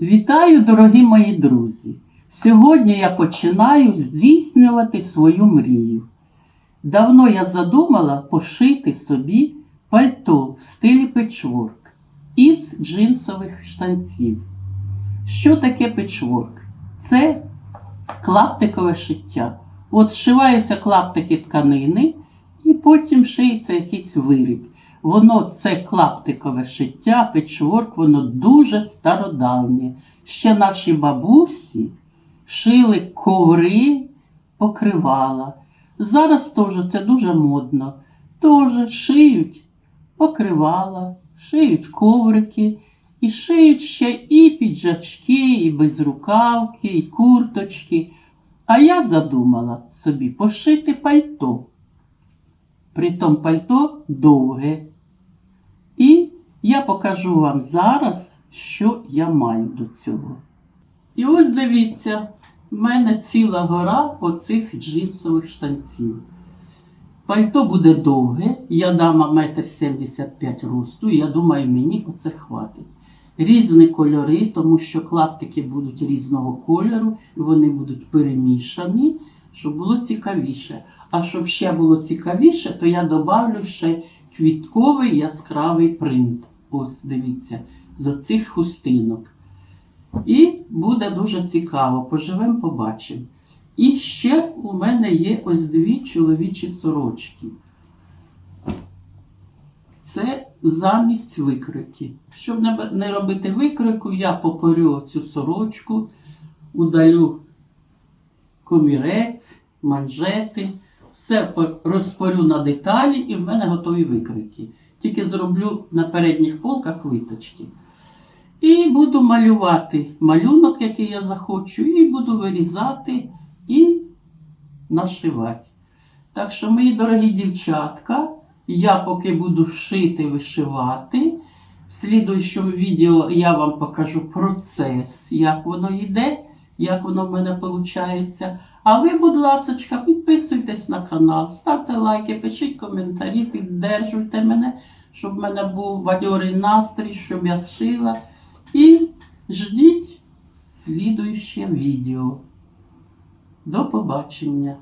Вітаю, дорогі мої друзі! Сьогодні я починаю здійснювати свою мрію. Давно я задумала пошити собі пальто в стилі печворк із джинсових штанців. Що таке печворк? Це клаптикове шиття. От зшиваються клаптики тканини, і потім шиється якийсь виріб. Воно це клаптикове шиття, печворк, воно дуже стародавнє. Ще наші бабусі шили коври, покривала. Зараз теж це дуже модно. Теж шиють покривала, шиють коврики, і шиють ще і піджачки, і безрукавки, і курточки. А я задумала собі пошити пальто. Притом пальто довге. Я покажу вам зараз, що я маю до цього. І ось дивіться, в мене ціла гора оцих джинсових штанців. Пальто буде довге, я дама 1,75 м росту, я думаю, мені оце хватить. Різні кольори, тому що клаптики будуть різного кольору, і вони будуть перемішані, щоб було цікавіше. А щоб ще було цікавіше, то я добавлю ще квітковий яскравий принт. Ось дивіться, з оцих хустинок. І буде дуже цікаво. Поживемо, побачимо. І ще у мене є ось дві чоловічі сорочки. Це замість викрики. Щоб не робити викрику, я покорю цю сорочку, удалю комірець, манжети, все по- розпорю на деталі, і в мене готові викрики. Тільки зроблю на передніх полках виточки. І буду малювати малюнок, який я захочу, і буду вирізати і нашивати. Так що, мої дорогі дівчатка, я поки буду шити, вишивати. В слідуючому відео я вам покажу процес, як воно йде, як воно в мене виходить. А ви, будь ласка, підписуйтесь на канал, ставте лайки, пишіть коментарі, піддержуйте мене, щоб в мене був бадьорий настрій, щоб я шила. І ждіть слідуюче відео. До побачення!